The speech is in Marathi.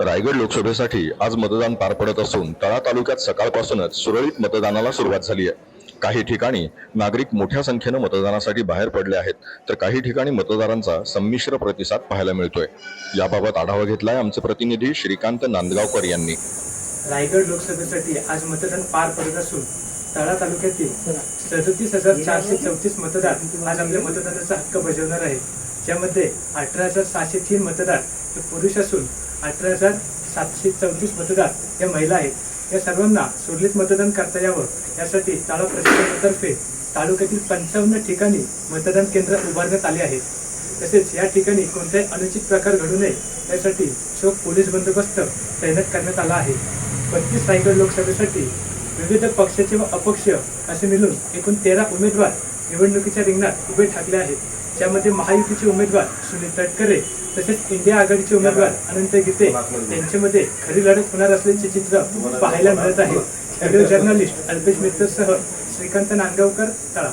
रायगड लोकसभेसाठी आज मतदान पार पडत असून तळा तालुक्यात सकाळपासूनच सुरळीत मतदानाला सुरुवात झाली आहे काही ठिकाणी नागरिक मोठ्या संख्येनं मतदानासाठी बाहेर पडले आहेत तर काही ठिकाणी मतदारांचा संमिश्र प्रतिसाद पाहायला मिळतोय. याबाबत आढावा घेतलाय आमचे प्रतिनिधी श्रीकांत नांदगावकर यांनी. रायगड लोकसभेसाठी आज मतदान पार पडत असून तळा तालुक्यातील सदतीस हजार चारशे चौतीस मतदार आज आपल्या मतदानाचा हक्क बजावणार आहेत. ज्यामध्ये अठरा हजार सहाशे तीन मतदार हे पुरुष असून अठरा हजार सातशे चौतीस मतदार या महिला आहेत. या सर्वांना सुरळीत मतदान करता यावं. यासाठी ताळा प्रशासनातर्फे तालुक्यातील पंचावन्न ठिकाणी मतदान केंद्र उभारण्यात आले आहेत. तसेच या ठिकाणी कोणताही अनुचित प्रकार घडू नये यासाठी चोख पोलीस बंदोबस्त तैनात करण्यात आला आहे. बत्तीस रायगड लोकसभेसाठी विविध पक्षाचे व अपक्ष असे मिळून एकूण तेरा उमेदवार निवडणुकीच्या रिंगणात उभे ठाकले आहेत. ज्यामध्ये महायुतीचे उमेदवार सुनील तटकरे तसेच इंडिया आघाडीचे उमेदवार अनंत गीते यांच्यामध्ये खरी लढत होणार असल्याचे चित्र पाहायला मिळत आहे. व्हिडिओ जर्नलिस्ट अल्पेश मित्रसह श्रीकांत नांदगावकर तळा.